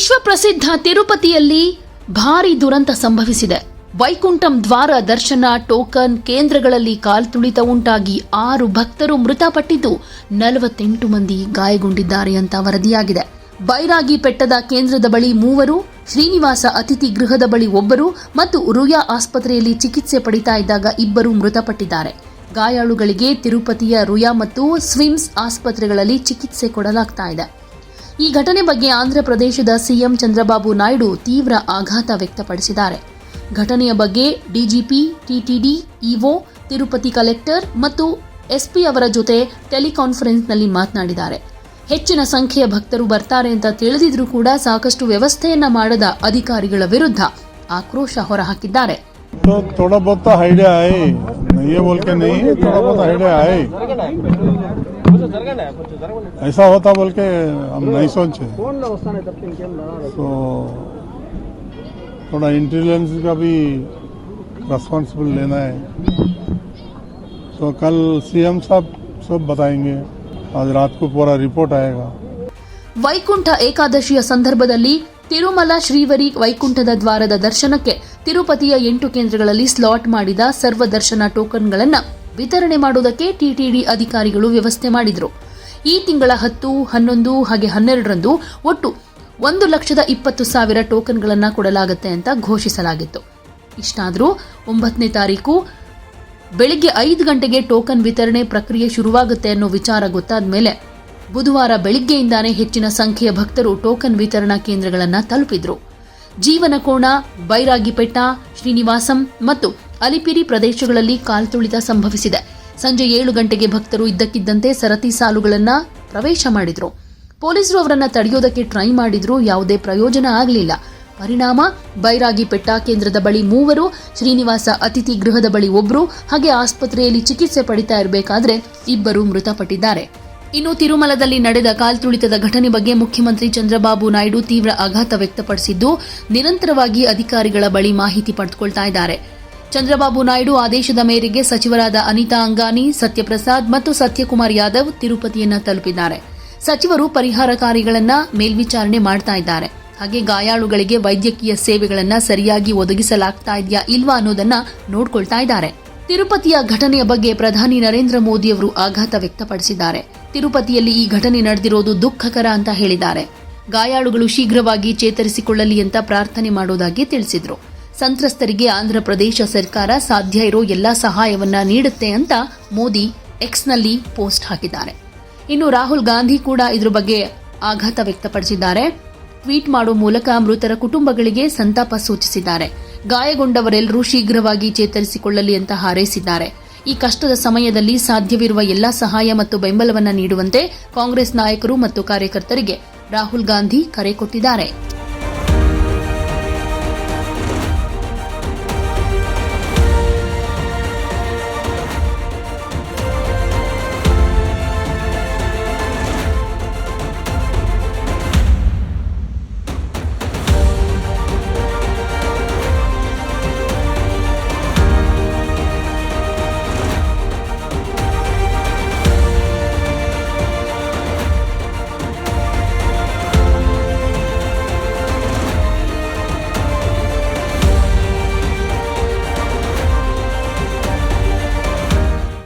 ವಿಶ್ವಪ್ರಸಿದ್ಧ ತಿರುಪತಿಯಲ್ಲಿ ಭಾರಿ ದುರಂತ ಸಂಭವಿಸಿದೆ. ವೈಕುಂಠಂ ದ್ವಾರ ದರ್ಶನ ಟೋಕನ್ ಕೇಂದ್ರಗಳಲ್ಲಿ ಕಾಲ್ತುಳಿತ ಉಂಟಾಗಿ ಆರು ಭಕ್ತರು ಮೃತಪಟ್ಟಿದ್ದು ನಲವತ್ತೆಂಟು ಮಂದಿ ಗಾಯಗೊಂಡಿದ್ದಾರೆ ಅಂತ ವರದಿಯಾಗಿದೆ. ಬೈರಾಗಿ ಪೆಟ್ಟದ ಕೇಂದ್ರದ ಬಳಿ ಮೂವರು, ಶ್ರೀನಿವಾಸ ಅತಿಥಿ ಗೃಹದ ಬಳಿ ಒಬ್ಬರು ಮತ್ತು ರುಯಾ ಆಸ್ಪತ್ರೆಯಲ್ಲಿ ಚಿಕಿತ್ಸೆ ಪಡಿತಾ ಇದ್ದಾಗ ಇಬ್ಬರು ಮೃತಪಟ್ಟಿದ್ದಾರೆ. ಗಾಯಾಳುಗಳಿಗೆ ತಿರುಪತಿಯ ರುಯಾ ಮತ್ತು ಸ್ವಿಮ್ಸ್ ಆಸ್ಪತ್ರೆಗಳಲ್ಲಿ ಚಿಕಿತ್ಸೆ ಕೊಡಲಾಗ್ತಾ ಇದೆ. ಈ ಘಟನೆ ಬಗ್ಗೆ ಆಂಧ್ರಪ್ರದೇಶದ ಸಿಎಂ ಚಂದ್ರಬಾಬು ನಾಯ್ಡು ತೀವ್ರ ಆಘಾತ ವ್ಯಕ್ತಪಡಿಸಿದ್ದಾರೆ ಘಟನೆಯ ಬಗ್ಗೆ DGP TTD EO Tirupati collector ಮತ್ತು ಎಸ್ಪಿ ಅವರ ಜೊತೆ ಟೆಲಿಕಾನ್ಫರೆನ್ಸ್ನಲ್ಲಿ ಮಾತನಾಡಿದ್ದಾರೆ ಹೆಚ್ಚಿನ ಸಂಖ್ಯೆಯ ಭಕ್ತರು ಬರ್ತಾರೆ ಅಂತ ತಿಳಿದಿದ್ರೂ ಕೂಡ ಸಾಕಷ್ಟು ವ್ಯವಸ್ಥೆಯನ್ನ ಮಾಡದ ಅಧಿಕಾರಿಗಳ ವಿರುದ್ಧ ಆಕ್ರೋಶ ಹೊರಹಾಕಿದ್ದಾರೆ तो थोड़ा बहुत तो आइडिया है ये बोल के नहीं थोड़ा बहुत आइडिया है ऐसा होता बोल के हम नहीं सोचे तो थोड़ा इंटेलिजेंस का भी रिस्पॉन्सिबल लेना है तो कल सीएम साहब सब बताएंगे आज रात को पूरा रिपोर्ट आएगा ವೈಕುಂಠ ಏಕಾದಶಿಯ ಸಂದರ್ಭದಲ್ಲಿ ತಿರುಮಲ ಶ್ರೀವರಿ ವೈಕುಂಠದ ದ್ವಾರದ ದರ್ಶನಕ್ಕೆ ತಿರುಪತಿಯ ಎಂಟು ಕೇಂದ್ರಗಳಲ್ಲಿ ಸ್ಲಾಟ್ ಮಾಡಿದ ಸರ್ವ ದರ್ಶನ ಟೋಕನ್ಗಳನ್ನು ವಿತರಣೆ ಮಾಡುವುದಕ್ಕೆ ಟಿಟಿಡಿ ಅಧಿಕಾರಿಗಳು ವ್ಯವಸ್ಥೆ ಮಾಡಿದರು. ಈ ತಿಂಗಳ ಹತ್ತು, ಹನ್ನೊಂದು ಹಾಗೆ ಹನ್ನೆರಡರಂದು ಒಟ್ಟು ಒಂದು ಲಕ್ಷದ ಇಪ್ಪತ್ತು ಸಾವಿರ ಟೋಕನ್ಗಳನ್ನು ಕೊಡಲಾಗುತ್ತೆ ಅಂತ ಘೋಷಿಸಲಾಗಿತ್ತು. ಇಷ್ಟಾದರೂ ಒಂಬತ್ತನೇ ತಾರೀಕು ಬೆಳಿಗ್ಗೆ ಐದು ಗಂಟೆಗೆ ಟೋಕನ್ ವಿತರಣೆ ಪ್ರಕ್ರಿಯೆ ಶುರುವಾಗುತ್ತೆ ಅನ್ನೋ ವಿಚಾರ ಗೊತ್ತಾದ ಮೇಲೆ ಬುಧವಾರ ಬೆಳಿಗ್ಗೆಯಿಂದಾನೇ ಹೆಚ್ಚಿನ ಸಂಖ್ಯೆಯ ಭಕ್ತರು ಟೋಕನ್ ವಿತರಣಾ ಕೇಂದ್ರಗಳನ್ನು ತಲುಪಿದ್ರು. ಜೀವನಕೋಣ ಬೈರಾಗಿಪೆಟ್ಟ ಶ್ರೀನಿವಾಸಂ ಮತ್ತು ಅಲಿಪಿರಿ ಪ್ರದೇಶಗಳಲ್ಲಿ ಕಾಲ್ತುಳಿತ ಸಂಭವಿಸಿದೆ. ಸಂಜೆ ಏಳು ಗಂಟೆಗೆ ಭಕ್ತರು ಇದ್ದಕ್ಕಿದ್ದಂತೆ ಸರತಿ ಸಾಲುಗಳನ್ನು ಪ್ರವೇಶ ಮಾಡಿದ್ರು. ಪೊಲೀಸರು ಅವರನ್ನು ತಡೆಯೋದಕ್ಕೆ ಟ್ರೈ ಮಾಡಿದ್ರು, ಯಾವುದೇ ಪ್ರಯೋಜನ ಆಗಲಿಲ್ಲ. ಪರಿಣಾಮ ಬೈರಾಗಿಪೆಟ್ಟ ಕೇಂದ್ರದ ಬಳಿ ಮೂವರು, ಶ್ರೀನಿವಾಸ ಅತಿಥಿ ಗೃಹದ ಬಳಿ ಒಬ್ಬರು ಹಾಗೆ ಆಸ್ಪತ್ರೆಯಲ್ಲಿ ಚಿಕಿತ್ಸೆ ಪಡಿತಾ ಇರಬೇಕಾದ್ರೆ ಇಬ್ಬರು ಮೃತಪಟ್ಟಿದ್ದಾರೆ. ಇನ್ನು ತಿರುಮಲದಲ್ಲಿ ನಡೆದ ಕಾಲ್ತುಳಿತದ ಘಟನೆ ಬಗ್ಗೆ ಮುಖ್ಯಮಂತ್ರಿ ಚಂದ್ರಬಾಬು ನಾಯ್ಡು ತೀವ್ರ ಆಘಾತ ವ್ಯಕ್ತಪಡಿಸಿದ್ದು, ನಿರಂತರವಾಗಿ ಅಧಿಕಾರಿಗಳ ಬಳಿ ಮಾಹಿತಿ ಪಡೆದುಕೊಳ್ತಾ ಇದ್ದಾರೆ. ಚಂದ್ರಬಾಬು ನಾಯ್ಡು ಆದೇಶದ ಮೇರೆಗೆ ಸಚಿವರಾದ ಅನಿತಾ ಅಂಗಾನಿ, ಸತ್ಯಪ್ರಸಾದ್ ಮತ್ತು ಸತ್ಯಕುಮಾರ್ ಯಾದವ್ ತಿರುಪತಿಯನ್ನ ತಲುಪಿದ್ದಾರೆ. ಸಚಿವರು ಪರಿಹಾರ ಕಾರ್ಯಗಳನ್ನು ಮೇಲ್ವಿಚಾರಣೆ ಮಾಡ್ತಾ ಇದ್ದಾರೆ. ಹಾಗೆ ಗಾಯಾಳುಗಳಿಗೆ ವೈದ್ಯಕೀಯ ಸೇವೆಗಳನ್ನು ಸರಿಯಾಗಿ ಒದಗಿಸಲಾಗ್ತಾ ಇದೆಯಾ ಇಲ್ವಾ ಅನ್ನೋದನ್ನ ನೋಡ್ಕೊಳ್ತಾ ಇದ್ದಾರೆ. ತಿರುಪತಿಯ ಘಟನೆಯ ಬಗ್ಗೆ ಪ್ರಧಾನಿ ನರೇಂದ್ರ ಮೋದಿ ಅವರು ಆಘಾತ ವ್ಯಕ್ತಪಡಿಸಿದ್ದಾರೆ. ತಿರುಪತಿಯಲ್ಲಿ ಈ ಘಟನೆ ನಡೆದಿರೋದು ದುಃಖಕರ ಅಂತ ಹೇಳಿದ್ದಾರೆ. ಗಾಯಾಳುಗಳು ಶೀಘ್ರವಾಗಿ ಚೇತರಿಸಿಕೊಳ್ಳಲಿ ಅಂತ ಪ್ರಾರ್ಥನೆ ಮಾಡೋದಾಗಿ ತಿಳಿಸಿದ್ರು. ಸಂತ್ರಸ್ತರಿಗೆ ಆಂಧ್ರಪ್ರದೇಶ ಸರ್ಕಾರ ಸಾಧ್ಯ ಇರೋ ಎಲ್ಲ ಸಹಾಯವನ್ನ ನೀಡುತ್ತೆ ಅಂತ ಮೋದಿ ಎಕ್ಸ್ನಲ್ಲಿ ಪೋಸ್ಟ್ ಹಾಕಿದ್ದಾರೆ. ಇನ್ನು ರಾಹುಲ್ ಗಾಂಧಿ ಕೂಡ ಇದ್ರ ಬಗ್ಗೆ ಆಘಾತ ವ್ಯಕ್ತಪಡಿಸಿದ್ದಾರೆ. ಟ್ವೀಟ್ ಮಾಡುವ ಮೂಲಕ ಮೃತರ ಕುಟುಂಬಗಳಿಗೆ ಸಂತಾಪ ಸೂಚಿಸಿದ್ದಾರೆ. ಗಾಯಗೊಂಡವರೆಲ್ಲರೂ ಶೀಘ್ರವಾಗಿ ಚೇತರಿಸಿಕೊಳ್ಳಲಿ ಅಂತ ಹಾರೈಸಿದ್ದಾರೆ. ಈ ಕಷ್ಟದ ಸಮಯದಲ್ಲಿ ಸಾಧ್ಯವಿರುವ ಎಲ್ಲಾ ಸಹಾಯ ಮತ್ತು ಬೆಂಬಲವನ್ನು ನೀಡುವಂತೆ ಕಾಂಗ್ರೆಸ್ ನಾಯಕರು ಮತ್ತು ಕಾರ್ಯಕರ್ತರಿಗೆ ರಾಹುಲ್ ಗಾಂಧಿ ಕರೆ ಕೊಟ್ಟಿದ್ದಾರೆ.